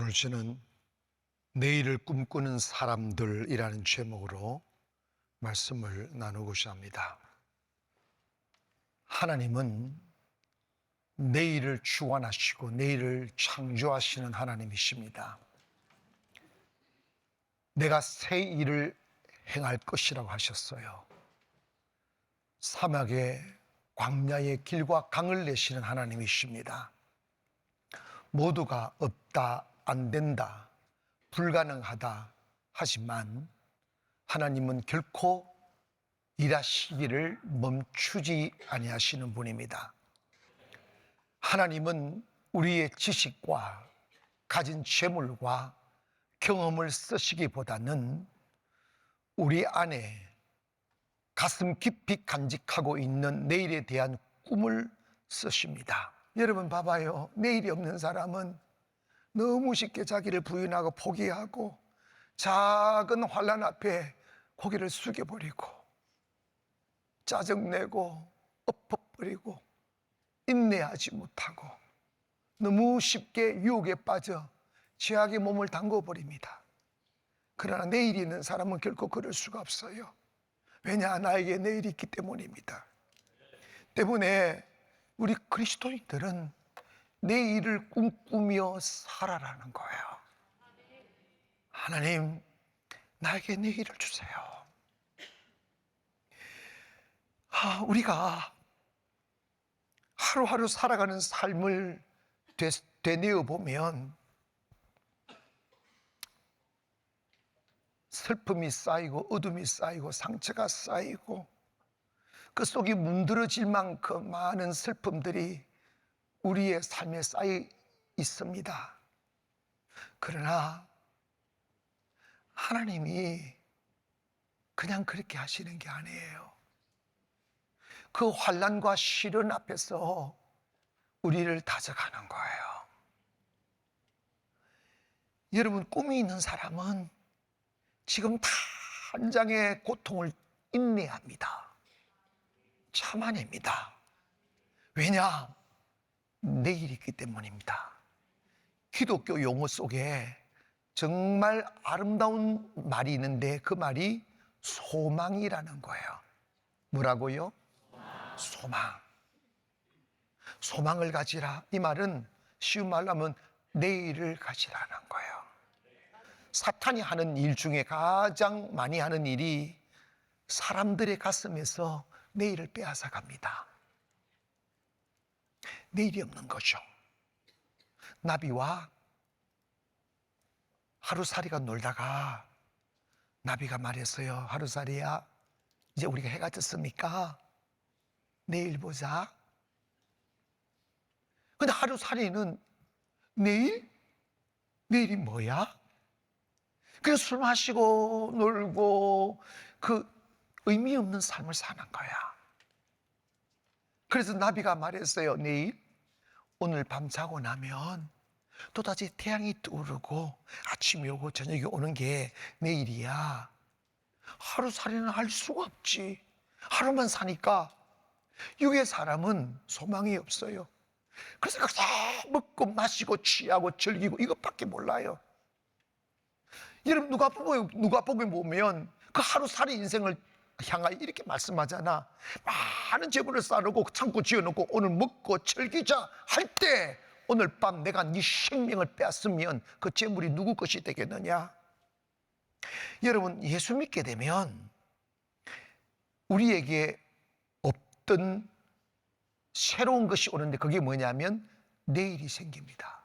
오늘 저는 내일을 꿈꾸는 사람들이라는 제목으로 말씀을 나누고자 합니다. 하나님은 내일을 주관하시고 내일을 창조하시는 하나님이십니다. 내가 새 일을 행할 것이라고 하셨어요. 사막의 광야의 길과 강을 내시는 하나님이십니다. 모두가 없다, 안 된다, 불가능하다 하지만 하나님은 결코 일하시기를 멈추지 아니하시는 분입니다. 하나님은 우리의 지식과 가진 재물과 경험을 쓰시기보다는 우리 안에 가슴 깊이 간직하고 있는 내일에 대한 꿈을 쓰십니다. 여러분 봐봐요. 내일이 없는 사람은 너무 쉽게 자기를 부인하고 포기하고 작은 환란 앞에 고개를 숙여버리고 짜증내고 엎어버리고 인내하지 못하고 너무 쉽게 유혹에 빠져 죄악의 몸을 담궈버립니다. 그러나 내일이 있는 사람은 결코 그럴 수가 없어요. 왜냐? 나에게 내일이 있기 때문입니다. 때문에 우리 그리스도인들은 내 일을 꿈꾸며 살아라는 거예요. 하나님, 나에게 내 일을 주세요. 아, 우리가 하루하루 살아가는 삶을 되, 되뇌어 보면 슬픔이 쌓이고 어둠이 쌓이고 상처가 쌓이고 그 속이 문드러질 만큼 많은 슬픔들이 우리의 삶에 쌓여 있습니다. 그러나 하나님이 그냥 그렇게 하시는 게 아니에요. 그 환란과 시련 앞에서 우리를 다져가는 거예요. 여러분 꿈이 있는 사람은 지금 탄장의 고통을 인내합니다. 참아냅니다. 왜냐? 내일이 있기 때문입니다. 기독교 용어 속에 정말 아름다운 말이 있는데 그 말이 소망이라는 거예요. 뭐라고요? 소망. 소망을 가지라. 이 말은 쉬운 말로 하면 내일을 가지라는 거예요. 사탄이 하는 일 중에 가장 많이 하는 일이 사람들의 가슴에서 내일을 빼앗아 갑니다. 내일이 없는 거죠. 나비와 하루살이가 놀다가 나비가 말했어요. 하루살이야, 이제 우리가 해가 졌으니까 내일 보자. 근데 하루살이는 내일? 내일이 뭐야? 그냥 술 마시고 놀고 그 의미 없는 삶을 사는 거야. 그래서 나비가 말했어요. 내일 오늘 밤 자고 나면 또다시 태양이 뜨르고 아침이 오고 저녁이 오는 게 내일이야. 하루살이는 할 수가 없지. 하루만 사니까 육의 사람은 소망이 없어요. 그래서 그다 먹고 마시고 취하고 즐기고 이것밖에 몰라요. 여러분 누가 보고 누가 보고 보면 그 하루살이 인생을 향하여 이렇게 말씀하잖아. 많은 재물을 쌓아놓고 창고 지어놓고 오늘 먹고 즐기자 할 때 오늘 밤 내가 네 생명을 빼앗으면 그 재물이 누구 것이 되겠느냐? 여러분 예수 믿게 되면 우리에게 없던 새로운 것이 오는데 그게 뭐냐면 내일이 생깁니다.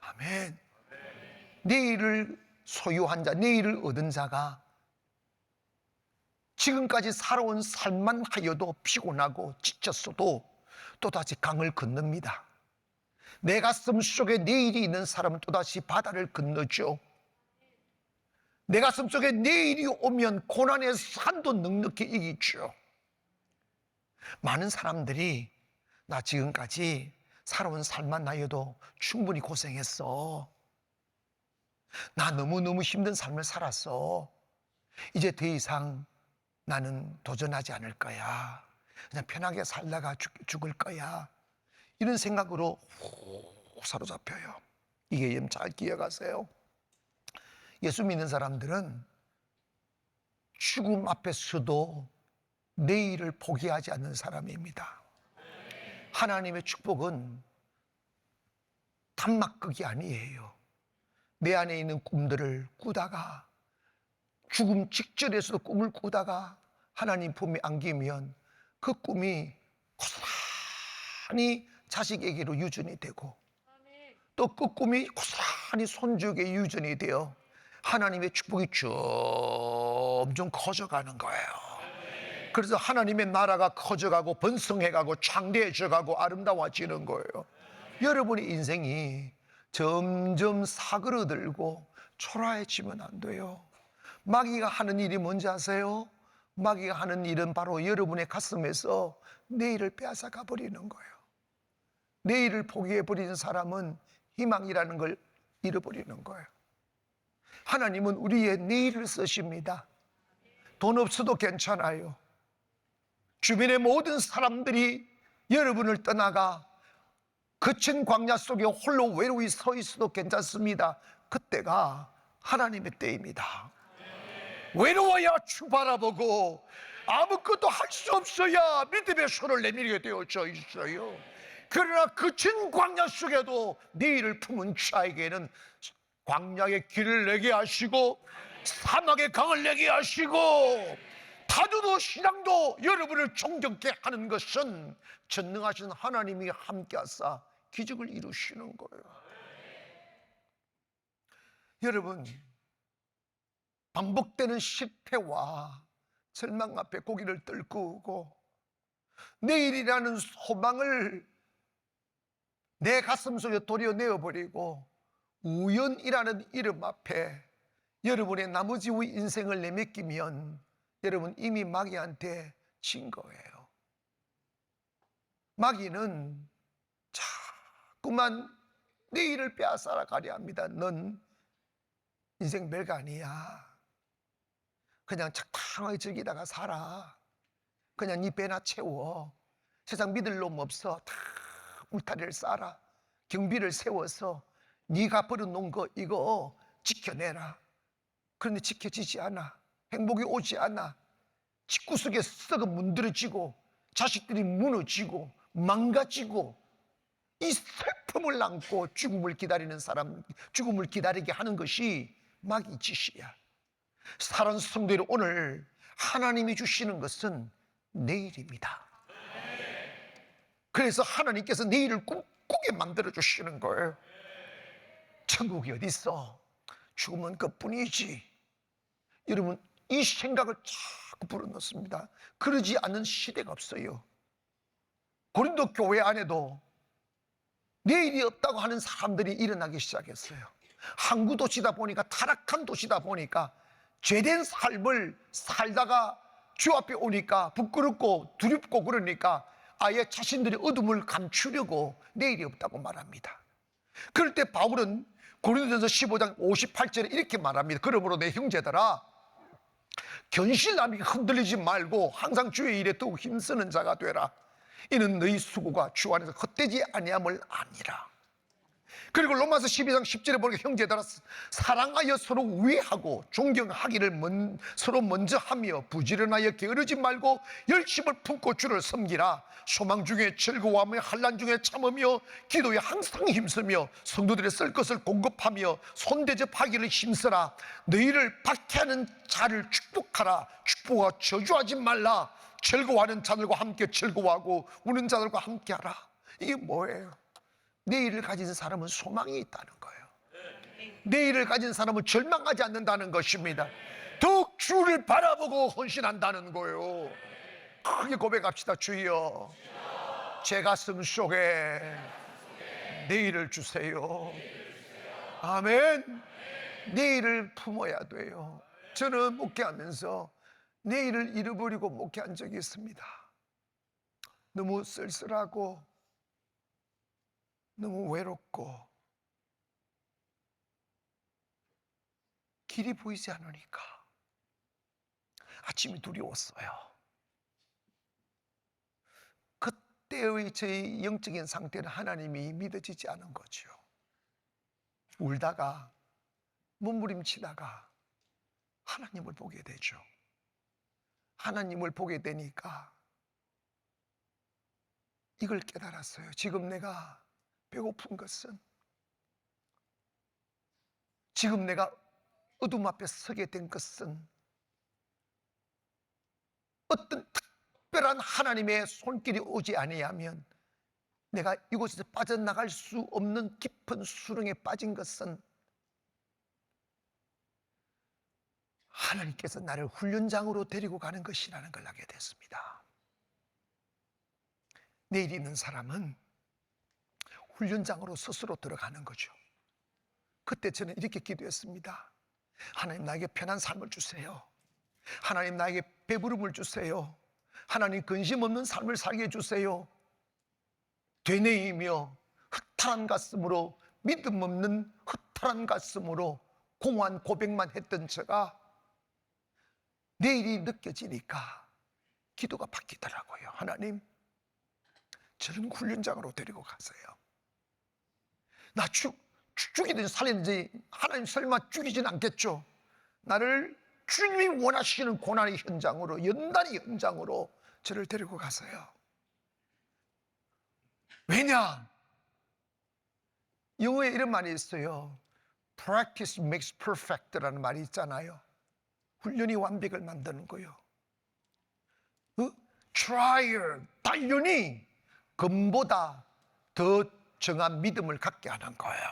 아멘. 내일을 소유한 자, 내일을 얻은 자가 지금까지 살아온 삶만 하여도 피곤하고 지쳤어도 또다시 강을 건넙니다. 내 가슴 속에 내일이 있는 사람은 또다시 바다를 건너죠. 내 가슴 속에 내일이 오면 고난의 산도 넉넉히 이기죠. 많은 사람들이 나 지금까지 살아온 삶만 나여도 충분히 고생했어. 나 너무너무 힘든 삶을 살았어. 이제 더 이상 나는 도전하지 않을 거야. 그냥 편하게 살다가 죽, 죽을 거야. 이런 생각으로 사로잡혀요. 이게 좀잘 기억하세요. 예수 믿는 사람들은 죽음 앞에서도 내일을 포기하지 않는 사람입니다. 하나님의 축복은 단막극이 아니에요. 내 안에 있는 꿈들을 꾸다가 죽음 직전에서도 꿈을 꾸다가 하나님 품에 안기면 그 꿈이 고스란히 자식에게로 유전이 되고 또 그 꿈이 고스란히 손주에게 유전이 되어 하나님의 축복이 점점 커져가는 거예요. 그래서 하나님의 나라가 커져가고 번성해가고 창대해져가고 아름다워지는 거예요. 여러분의 인생이 점점 사그러들고 초라해지면 안 돼요. 마귀가 하는 일이 뭔지 아세요? 마귀가 하는 일은 바로 여러분의 가슴에서 내일을 빼앗아 가 버리는 거예요. 내일을 포기해 버리는 사람은 희망이라는 걸 잃어버리는 거예요. 하나님은 우리의 내일을 쓰십니다. 돈 없어도 괜찮아요. 주변의 모든 사람들이 여러분을 떠나가 거친 광야 속에 홀로 외로이 서 있어도 괜찮습니다. 그때가 하나님의 때입니다. 외로워야 주 바라보고 아무것도 할 수 없어야 믿음의 손을 내밀게 되어져 있어요. 그러나 거친 광야 속에도 내일을 품은 자에게는 광야의 길을 내게 하시고 사막의 강을 내게 하시고 타주도 신앙도 여러분을 존경케 하는 것은 전능하신 하나님이 함께하사 기적을 이루시는 거예요. 여러분 반복되는 실패와 절망 앞에 고개를 떨구고 내일이라는 소망을 내 가슴 속에 도려내어 버리고 우연이라는 이름 앞에 여러분의 나머지의 인생을 내맡기면 여러분 이미 마귀한테 진 거예요. 마귀는 자꾸만 내일을 빼앗아 가려 합니다. 넌 인생 별거 아니야. 그냥 적당하게 즐기다가 살아. 그냥 네 배나 채워. 세상 믿을 놈 없어. 다 울타리를 쌓아라. 경비를 세워서 네가 버려놓은 거 이거 지켜내라. 그런데 지켜지지 않아. 행복이 오지 않아. 집구석에 썩은 문드러지고 자식들이 무너지고 망가지고 이 슬픔을 안고 죽음을 기다리는 사람, 죽음을 기다리게 하는 것이 마귀 짓이야. 사랑 성도들 오늘 하나님이 주시는 것은 내일입니다. 그래서 하나님께서 내일을 꿈꾸게 만들어 주시는 거예요. 천국이 어디 있어? 죽으면 그뿐이지. 여러분 이 생각을 자꾸 불어넣습니다. 그러지 않는 시대가 없어요. 고린도 교회 안에도 내일이 없다고 하는 사람들이 일어나기 시작했어요. 항구 도시다 보니까 타락한 도시다 보니까 죄된 삶을 살다가 주 앞에 오니까 부끄럽고 두렵고 그러니까 아예 자신들의 어둠을 감추려고 내일이 없다고 말합니다. 그럴 때 바울은 고린도전서 15장 58절에 이렇게 말합니다. 그러므로 내 형제들아 견실함이 흔들리지 말고 항상 주의 일에 더욱 힘쓰는 자가 되라. 이는 너희 수고가 주 안에서 헛되지 아니함을 아니라. 그리고 로마서 12장 10절에 보니까 형제들아 사랑하여 서로 우애하고 존경하기를 먼, 서로 먼저 하며 부지런하여 게으르지 말고 열심을 품고 주를 섬기라. 소망 중에 즐거워하며 한란 중에 참으며 기도에 항상 힘쓰며 성도들의 쓸 것을 공급하며 손대접하기를 힘쓰라. 너희를 박해하는 자를 축복하라. 축복하 저주하지 말라. 즐거워하는 자들과 함께 즐거워하고 우는 자들과 함께하라. 이게 뭐예요? 내일을 가진 사람은 소망이 있다는 거예요. 내일을 가진 사람은 절망하지 않는다는 것입니다. 더욱 주를 바라보고 헌신한다는 거예요. 크게 고백합시다. 주여, 제 가슴 속에 내일을 주세요. 아멘. 내일을 품어야 돼요. 저는 목회하면서 내일을 잃어버리고 목회한 적이 있습니다. 너무 쓸쓸하고 너무 외롭고 길이 보이지 않으니까 아침이 두려웠어요. 그때의 저희 영적인 상태는 하나님이 믿어지지 않은 거죠. 울다가 몸부림치다가 하나님을 보게 되죠. 하나님을 보게 되니까 이걸 깨달았어요. 지금 내가 배고픈 것은 지금 내가 어둠 앞에 서게 된 것은 어떤 특별한 하나님의 손길이 오지 아니하면 내가 이곳에서 빠져나갈 수 없는 깊은 수렁에 빠진 것은 하나님께서 나를 훈련장으로 데리고 가는 것이라는 걸 알게 됐습니다. 내일 있는 사람은 훈련장으로 스스로 들어가는 거죠. 그때 저는 이렇게 기도했습니다. 하나님 나에게 편한 삶을 주세요. 하나님 나에게 배부름을 주세요. 하나님 근심 없는 삶을 살게 해주세요. 되뇌이며 흑탈한 가슴으로 믿음 없는 흑탈한 가슴으로 공허한 고백만 했던 제가 내일이 느껴지니까 기도가 바뀌더라고요. 하나님, 저는 훈련장으로 데리고 가세요. 나 죽, 죽이든 살리든지 하나님 설마 죽이진 않겠죠? 나를 주님이 원하시는 고난의 현장으로, 연단의 현장으로 저를 데리고 가세요. 왜냐? 영어에 이런 말이 있어요. Practice makes perfect라는 말이 있잖아요. 훈련이 완벽을 만드는 거요. 어? trial, 단련이 금보다 더 정한 믿음을 갖게 하는 거예요.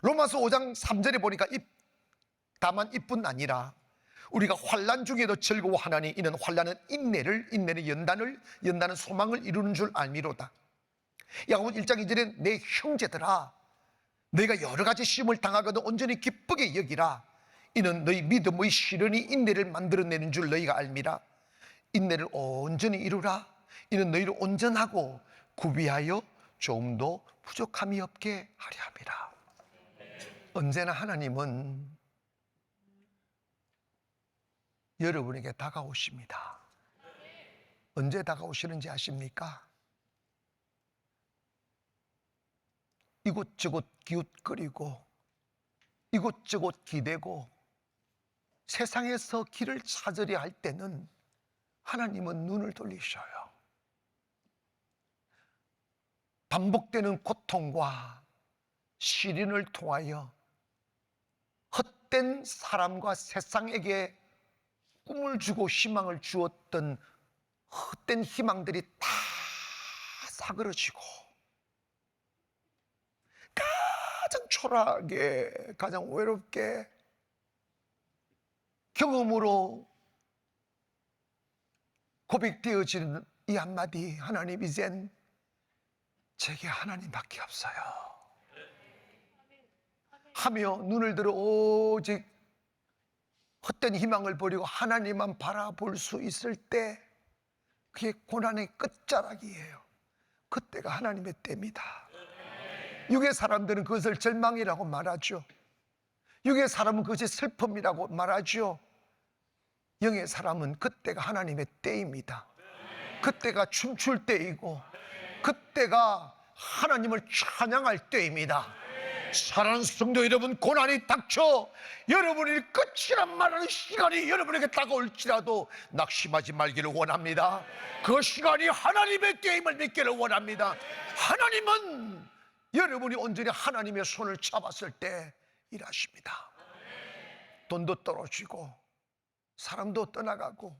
로마서 5장 3절에 보니까 입, 다만 이뿐 아니라 우리가 환란 중에도 즐거워하나니 이는 환란은 인내를 인내는 연단을 연단은 소망을 이루는 줄 알미로다. 야고보 1장 2절에 내 형제들아 너희가 여러 가지 시험을 당하거든 온전히 기쁘게 여기라 이는 너희 믿음의 시련이 인내를 만들어내는 줄 너희가 알미라 인내를 온전히 이루라 이는 너희를 온전하고 구비하여 조금도 부족함이 없게 하려 함이라 언제나 하나님은 여러분에게 다가오십니다 언제 다가오시는지 아십니까? 이곳저곳 기웃거리고 이곳저곳 기대고 세상에서 길을 찾으려 할 때는 하나님은 눈을 돌리셔요. 반복되는 고통과 시련을 통하여 헛된 사람과 세상에게 꿈을 주고 희망을 주었던 헛된 희망들이 다 사그러지고 가장 초라하게 가장 외롭게 경험으로 고백되어지는 이 한마디 하나님 이젠 제게 하나님밖에 없어요 하며 눈을 들어 오직 헛된 희망을 버리고 하나님만 바라볼 수 있을 때 그게 고난의 끝자락이에요 그때가 하나님의 때입니다 육의 사람들은 그것을 절망이라고 말하죠. 육의 사람은 그것이 슬픔이라고 말하죠. 영의 사람은 그때가 하나님의 때입니다. 그때가 춤출 때이고, 그때가 하나님을 찬양할 때입니다. 사랑하는 성도 여러분, 고난이 닥쳐 여러분이 끝이란 말하는 시간이 여러분에게 다가올지라도 낙심하지 말기를 원합니다. 그 시간이 하나님의 때임을 믿기를 원합니다. 하나님은 여러분이 온전히 하나님의 손을 잡았을 때 일하십니다. 돈도 떨어지고 사람도 떠나가고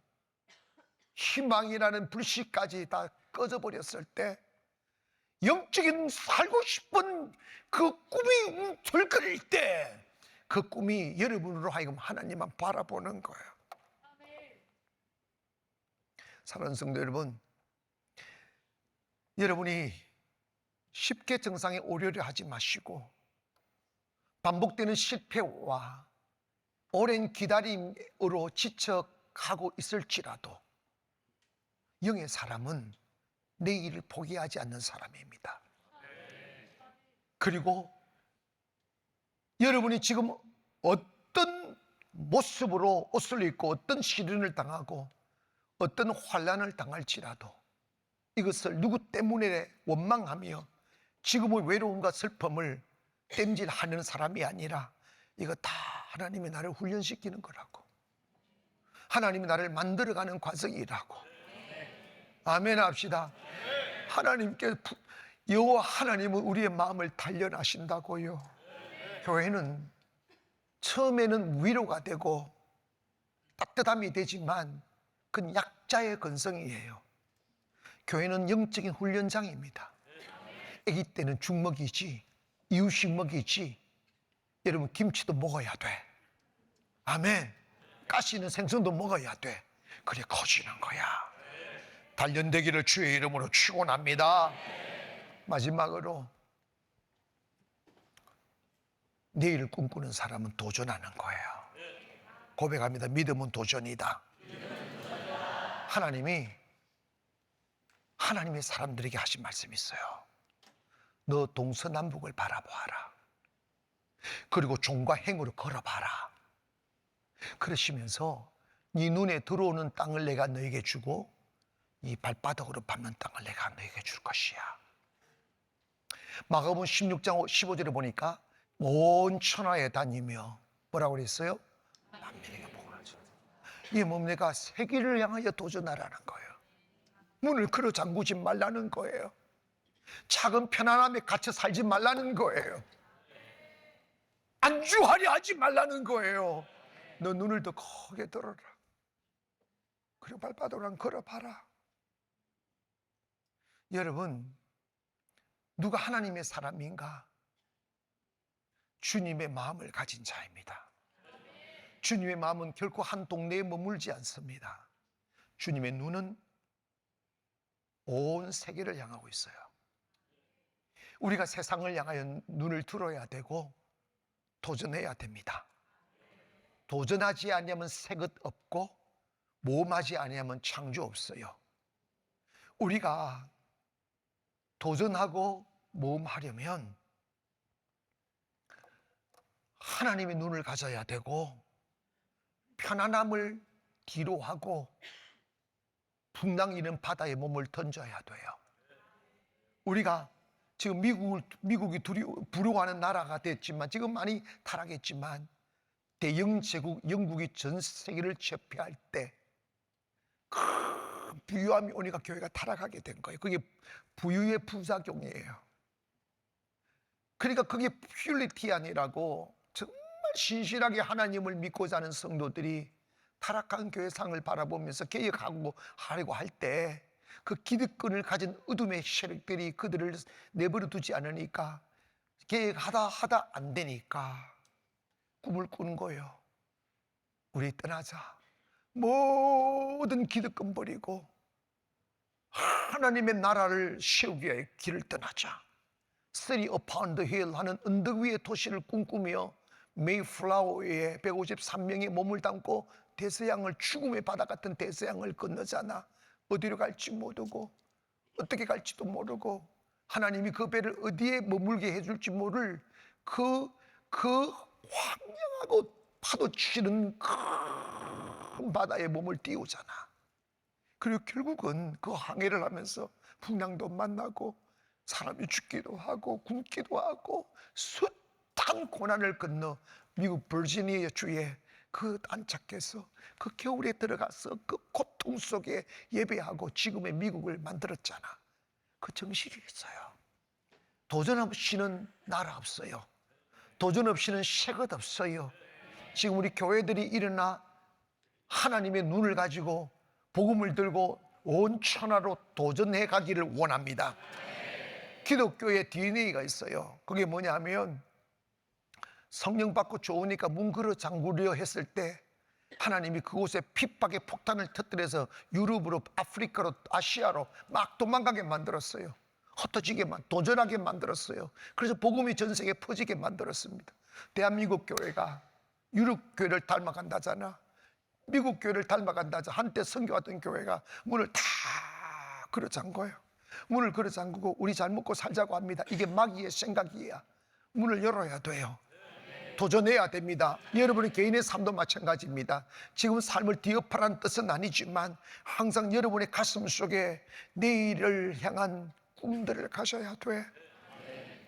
희망이라는 불씨까지 다 꺼져버렸을 때 영적인 살고 싶은 그 꿈이 움틀거릴 때그 꿈이 여러분으로 하여금 하나님만 바라보는 거예요. 사랑하는 성도 여러분, 여러분이 쉽게 정상에 오려려 하지 마시고 반복되는 실패와 오랜 기다림으로 지쳐가고 있을지라도 영의 사람은 내 일을 포기하지 않는 사람입니다. 그리고 여러분이 지금 어떤 모습으로 옷을 입고 어떤 시련을 당하고 어떤 환란을 당할지라도 이것을 누구 때문에 원망하며 지금의 외로움과 슬픔을 땜질하는 사람이 아니라 이거 다 하나님이 나를 훈련시키는 거라고. 하나님이 나를 만들어가는 과정이라고. 아멘 합시다. 하나님께 부- 여호와 하나님은 우리의 마음을 단련하신다고요. 교회는 처음에는 위로가 되고 따뜻함이 되지만 그건 약자의 근성이에요. 교회는 영적인 훈련장입니다. 아기 때는 죽 먹이지, 이유식 먹이지. 여러분 김치도 먹어야 돼. 아멘. 가시 있는 생선도 먹어야 돼. 그래 커지는 거야. 단련되기를 주의 이름으로 축원합니다. 마지막으로 내일을 꿈꾸는 사람은 도전하는 거예요. 고백합니다. 믿음은 도전이다. 하나님이 하나님의 사람들에게 하신 말씀이 있어요. 너 동서남북을 바라보아라. 그리고 종과 행으로 걸어봐라. 그러시면서 네 눈에 들어오는 땅을 내가 너에게 주고 이 발바닥으로 밟는 땅을 내가 너에게 줄 것이야. 마가복음 16장 15절에 보니까 온 천하에 다니며 뭐라고 그랬어요? 만민에게 복을 하죠. 이게 뭡니까? 세계를 향하여 도전하라는 거예요. 문을 걸어 잠그지 말라는 거예요. 작은 편안함에 갇혀 살지 말라는 거예요. 안주하려 하지 말라는 거예요. 너 눈을 더 크게 들어라. 그리고 발바닥으로 걸어봐라. 여러분, 누가 하나님의 사람인가? 주님의 마음을 가진 자입니다. 주님의 마음은 결코 한 동네에 머물지 않습니다. 주님의 눈은 온 세계를 향하고 있어요. 우리가 세상을 향하여 눈을 들어야 되고 도전해야 됩니다. 도전하지 아니하면 새것 없고 모험하지 아니하면 창조 없어요. 우리가 도전하고 모험하려면 하나님의 눈을 가져야 되고 편안함을 뒤로 하고 풍랑이는 바다에 몸을 던져야 돼요. 우리가 지금 미국을, 미국이 두려, 부러워하는 나라가 됐지만 지금 많이 타락했지만 대영 제국 영국이 전 세계를 제패할 때큰 부유함이 오니까 교회가 타락하게 된 거예요. 그게 부유의 부작용이에요. 그러니까 그게 퓰리티안이라고 정말 신실하게 하나님을 믿고 사는 성도들이 타락한 교회상을 바라보면서 개혁하고 하려고 할 때 그 기득권을 가진 어둠의 세력들이 그들을 내버려 두지 않으니까 개혁하다 하다 안 되니까 꿈을 꾸는 거예요. 우리 떠나자. 모든 기득권 버리고 하나님의 나라를 세우기 위해 길을 떠나자. City upon the hill 하는 언덕 위의 도시를 꿈꾸며 메이플라워에 153명의 몸을 담고 대서양을 죽음의 바다 같은 대서양을 건너잖아. 어디로 갈지 모르고 어떻게 갈지도 모르고 하나님이 그 배를 어디에 머물게 해줄지 모를 그, 그 황량하고 파도 치는 큰 바다에 몸을 띄우잖아. 그리고 결국은 그 항해를 하면서 풍랑도 만나고 사람이 죽기도 하고 굶기도 하고 숱한 고난을 건너 미국 버지니아 주에 그 안착해서 그 겨울에 들어가서 그 고통 속에 예배하고 지금의 미국을 만들었잖아. 그 정신이 있어요. 도전 없이는 나라 없어요. 도전 없이는 새것 없어요. 지금 우리 교회들이 일어나 하나님의 눈을 가지고 복음을 들고 온 천하로 도전해 가기를 원합니다. 기독교의 DNA가 있어요. 그게 뭐냐면 성령 받고 좋으니까 문 걸어 잠그려 했을 때 하나님이 그곳에 핍박의 폭탄을 터뜨려서 유럽으로 아프리카로 아시아로 막 도망가게 만들었어요. 흩어지게만 도전하게 만들었어요. 그래서 복음이 전 세계에 퍼지게 만들었습니다. 대한민국 교회가 유럽 교회를 닮아간다잖아. 미국 교회를 닮아간다 자 한때 선교하던 교회가 문을 다 걸어 잠궈요. 문을 걸어 잠그고 우리 잘 먹고 살자고 합니다. 이게 마귀의 생각이야. 문을 열어야 돼요. 도전해야 됩니다. 여러분의 개인의 삶도 마찬가지입니다. 지금 삶을 뒤엎으라는 뜻은 아니지만 항상 여러분의 가슴 속에 내일을 향한 꿈들을 가셔야 돼.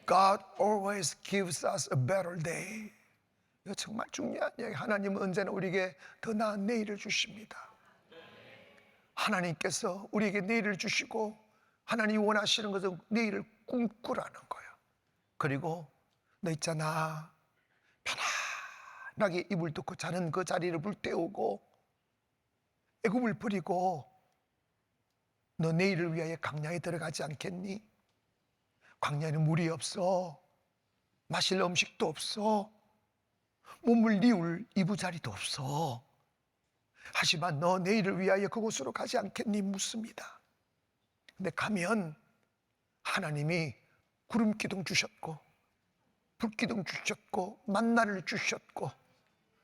God always gives us a better day. 이거 정말 중요한 얘기. 하나님은 언제나 우리에게 더 나은 내일을 주십니다. 하나님께서 우리에게 내일을 주시고 하나님이 원하시는 것은 내일을 꿈꾸라는 거예요. 그리고 너 있잖아. 편안하게 이불 덮고 자는 그 자리를 불태우고 애굽을 버리고 너 내일을 위하여 강야에 들어가지 않겠니? 광야에는 물이 없어. 마실 음식도 없어. 몸을 리울 이부자리도 없어. 하지만 너 내일을 위하여 그곳으로 가지 않겠니? 묻습니다. 근데 가면 하나님이 구름 기둥 주셨고 불 기둥 주셨고 만나를 주셨고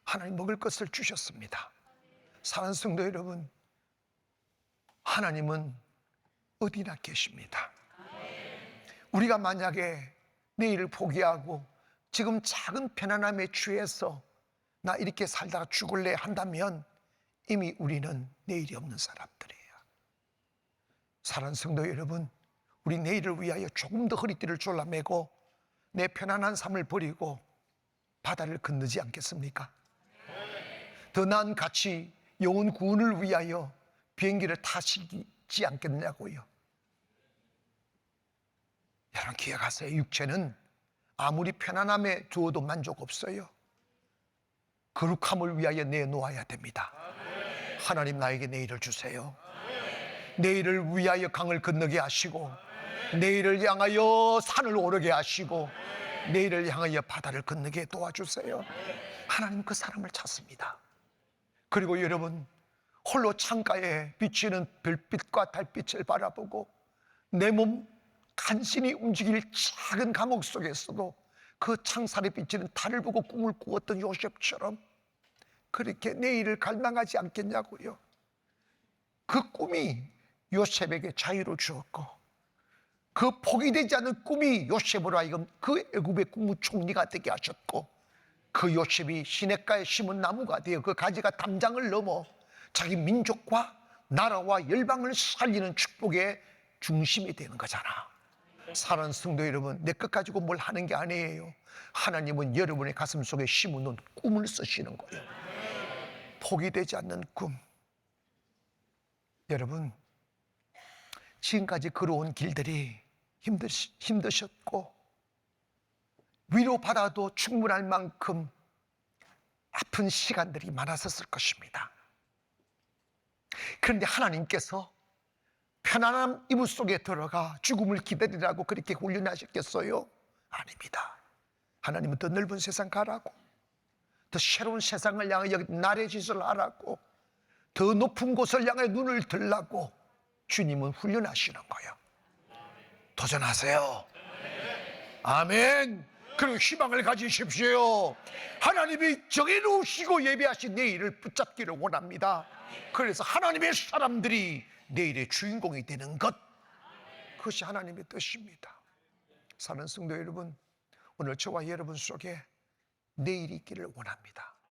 하나님 먹을 것을 주셨습니다. 사랑하는 성도 여러분, 하나님은 어디나 계십니다. 우리가 만약에 내일을 포기하고 지금 작은 편안함에 취해서 나 이렇게 살다가 죽을래 한다면 이미 우리는 내일이 없는 사람들이에요. 사랑하는 성도 여러분, 우리 내일을 위하여 조금 더 허리띠를 졸라매고 내 편안한 삶을 버리고 바다를 건너지 않겠습니까? 더 나은 가치, 영혼 구원을 위하여 비행기를 타시지 않겠냐고요. 여러분 기억하세요. 육체는 아무리 편안함에 주어도 만족 없어요. 거룩함을 위하여 내놓아야 됩니다. 하나님 나에게 내일을 주세요. 내일을 위하여 강을 건너게 하시고 내일을 향하여 산을 오르게 하시고 내일을 향하여 바다를 건너게 도와주세요. 하나님 그 사람을 찾습니다. 그리고 여러분 홀로 창가에 비치는 별빛과 달빛을 바라보고 내 몸 간신히 움직일 작은 감옥 속에서도 그 창살에 비치는 달을 보고 꿈을 꾸었던 요셉처럼 그렇게 내일을 갈망하지 않겠냐고요. 그 꿈이 요셉에게 자유를 주었고 그 포기되지 않은 꿈이 요셉으로 하여금 그 애굽의 국무총리가 되게 하셨고 그 요셉이 시냇가에 심은 나무가 되어 그 가지가 담장을 넘어 자기 민족과 나라와 열방을 살리는 축복의 중심이 되는 거잖아. 사랑하는 성도 여러분, 내 것 가지고 뭘 하는 게 아니에요. 하나님은 여러분의 가슴 속에 심어놓은 꿈을 쓰시는 거예요. 포기되지 않는 꿈. 여러분, 지금까지 걸어온 길들이 힘드시, 힘드셨고, 위로받아도 충분할 만큼 아픈 시간들이 많았었을 것입니다. 그런데 하나님께서 편안한 이불 속에 들어가 죽음을 기다리라고 그렇게 훈련하셨겠어요? 아닙니다. 하나님은 더 넓은 세상 가라고, 더 새로운 세상을 향하여 나의 짓을 하라고, 더 높은 곳을 향해 눈을 들라고 주님은 훈련하시는 거예요. 도전하세요. 아멘. 그리고 희망을 가지십시오. 하나님이 정해놓으시고 예배하신 내일을 붙잡기를 원합니다. 그래서 하나님의 사람들이 내일의 주인공이 되는 것. 그것이 하나님의 뜻입니다. 사는 성도 여러분, 오늘 저와 여러분 속에 내일이 있기를 원합니다.